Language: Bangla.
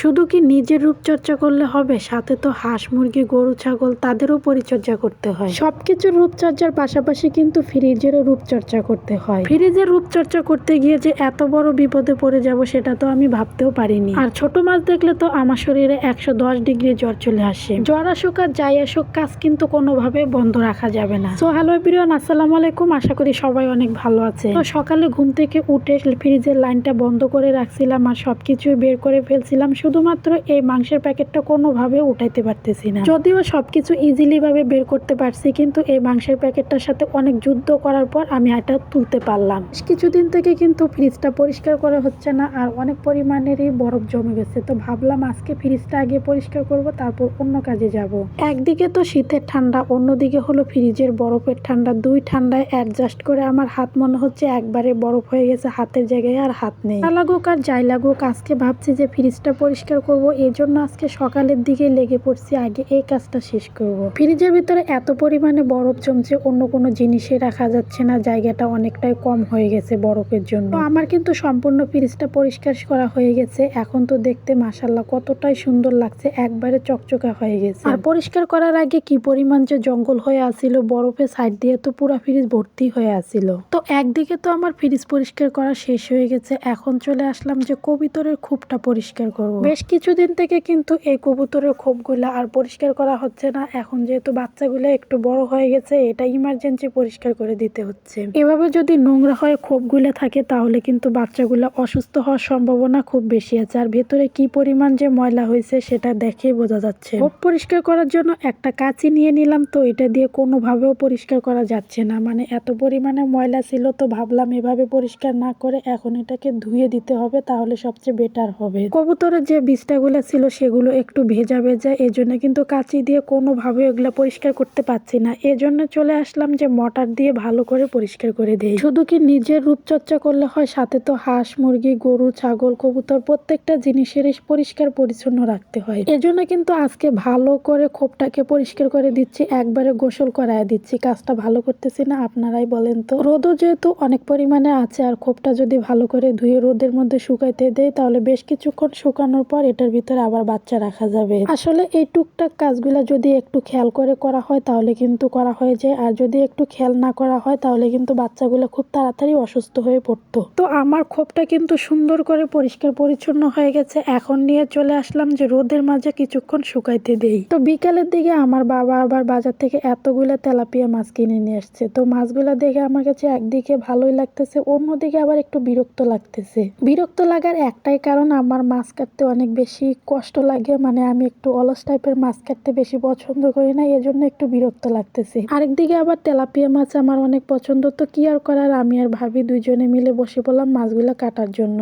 শুধু কি নিজের রূপচর্চা করলে হবে? সাথে তো হাঁস মুরগি গরু ছাগল তাদেরও পরিচর্যা করতে হয়। সবকিছুর রূপচর্চার পাশাপাশি কিন্তু ফ্রিজেরও রূপচর্চা করতে হয়। ফ্রিজের রূপচর্চা করতে গিয়ে যে এত বড় বিপদে পড়ে যাব সেটা তো আমি ভাবতেও পারিনি। আর ছোট মাছ দেখলে তো আমার শরীরে একশো দশ ডিগ্রি জ্বর চলে আসে। জ্বর আসুক আর যাই আসুক কাজ কিন্তু কোনোভাবে বন্ধ রাখা যাবে না। সো হ্যালো প্রিয়ন আসসালামু আলাইকুম। আশা করি সবাই অনেক ভালো আছে। তো সকালে ঘুম থেকে উঠে ফ্রিজের লাইনটা বন্ধ করে রাখছিলাম আর সবকিছু বের করে ফেলছিলাম। শুধুমাত্র এই মাংসের প্যাকেটটা কোনোভাবে উঠাইতে পারতেছি না। যদিও সবকিছু ইজিলি ভাবে বের করতে পারছি, কিন্তু এই মাংসের প্যাকেটটার সাথে অনেক যুদ্ধ করার পর আমি এটা তুলতে পারলাম। কিছুদিন থেকে কিন্তু ফ্রিজটা পরিষ্কার করা হচ্ছে না আর অনেক পরিমাণেরই বরফ জমে গেছে। তো ভাবলাম আজকে ফ্রিজটা আগে পরিষ্কার করব, তারপর অন্য কাজে যাব। একদিকে তো শীতের ঠান্ডা, অন্যদিকে হলো ফ্রিজের বরফের ঠান্ডা। দুই ঠান্ডায় অ্যাডজাস্ট করে আমার হাত মনে হচ্ছে একবারে বরফ হয়ে গেছে, হাতের জায়গায় আর হাত নেই। লাগুক আর যাই লাগুক, আজকে ভাবছি যে ফ্রিজটা পরিষ্কার করব। এই জন্য আজকে সকালের দিকে লেগে পড়ছি। আগে এই কাজটা শেষ করব। ফ্রিজের ভিতরে এত পরিমাণে বরফ জমছে, অন্য কোনো জিনিসে রাখা যাচ্ছে না। জায়গাটা অনেকটাই কম হয়ে গেছে বরফের জন্য। আমার কিন্তু সম্পূর্ণ ফ্রিজটা পরিষ্কার করা হয়ে গেছে। এখন তো দেখতে মাসাল্লাহ কতটাই সুন্দর লাগছে। একবারে চকচকা হয়ে গেছে। আর পরিষ্কার করার আগে কি পরিমাণ যে জঙ্গল হয়ে আসিল বরফের সাইড দিয়ে তো পুরো ফ্রিজ ভর্তি হয়ে আসিল তো একদিকে তো আমার ফ্রিজ পরিষ্কার করা শেষ হয়ে গেছে। এখন চলে আসলাম যে কবিতরের খুবটা পরিষ্কার করব। বেশ কিছুদিন থেকে কিন্তু এই কবুতরের খোপগুলা আর পরিষ্কার করা হচ্ছে না। এখন যেহেতু বাচ্চাগুলো একটু বড় হয়ে গেছে, এটা ইমার্জেন্সি পরিষ্কার করে দিতে হচ্ছে। এভাবে যদি নোংরা হয়ে খোপগুলো থাকে, তাহলে কিন্তু বাচ্চাগুলো অসুস্থ হওয়ার সম্ভাবনা খুব বেশি আছে। আর ভেতরে কি পরিমাণ যে ময়লা হয়েছে, সেটা দেখেই বোঝা যাচ্ছে। খোপ পরিষ্কার করার জন্য একটা কাঁচি নিয়ে নিলাম, তো এটা দিয়ে কোনোভাবেও পরিষ্কার করা যাচ্ছে না। মানে এত পরিমাণে ময়লা ছিল, তো ভাবলাম এভাবে পরিষ্কার না করে এখন এটাকে ধুয়ে দিতে হবে, তাহলে সবচেয়ে বেটার হবে। কবুতরের যে বীজটাগুলো ছিল সেগুলো একটু ভেজা ভেজা এই জন্য কিন্তু কাঁচি দিয়ে কোনোভাবে ওগুলা পরিষ্কার করতে পারছি না। এজন্য চলে আসলাম যে মটার দিয়ে ভালো করে পরিষ্কার করে দেই। শুধু কি নিজের রূপচর্চা করলে হয়, সাথে তো হাঁস, মুরগি, গরু, ছাগল, কবুতর প্রত্যেকটা জিনিসেরই পরিষ্কার পরিচ্ছন্ন রাখতে হয়। এজন্য কিন্তু আজকে ভালো করে খোপটাকে পরিষ্কার করে দিচ্ছি, একবারে গোসল করায় দিচ্ছি। কাজটা ভালো করতেছি না, আপনারাই বলেন তো। রোদও যেহেতু অনেক পরিমাণে আছে, আর খোপটা যদি ভালো করে ধুয়ে রোদের মধ্যে শুকাইতে দেয় তাহলে বেশ কিছুক্ষণ শুকানোর পর এটার ভিতরে আবার বাচ্চা রাখা যাবে। আসলে এই টুকটাক কাজগুলা যদি একটু খেয়াল করে করা হয় তাহলে কিন্তু করা হয়ে যায়। আর যদি একটু খেয়াল না করা হয় তাহলে কিন্তু বাচ্চাগুলো খুব তাড়াতাড়ি অসুস্থ হয়ে পড়তো। তো আমার খোপটা কিন্তু সুন্দর করে পরিষ্কার পরিচ্ছন্ন হয়ে গেছে। এখন নিয়ে চলে আসলাম যে রোদের মাঝে কিছুক্ষণ শুকাইতে দেই। তো বিকালের দিকে আমার বাবা আবার বাজার থেকে এতগুলো তেলাপিয়া মাছ কিনে নিয়ে আসছে। তো মাছগুলা দেখে আমার কাছে একদিকে ভালোই লাগতেছে, অন্যদিকে আবার একটু বিরক্ত লাগতেছে। বিরক্ত লাগার একটাই কারণ আমার মাছ কাটতে অনেক বেশি কষ্ট লাগে মানে আমি একটু অলস টাইপের মাছ কাটতে বেশি পছন্দ করি না, এজন্য একটু বিরক্ত লাগতেছে। আরেকদিকে আবার তেলাপিয়া মাছ আমার অনেক পছন্দ, তো কি আর করার? আমি আর ভাবি দুইজনে মিলে বসে পড়লাম মাছগুলো কাটার জন্য।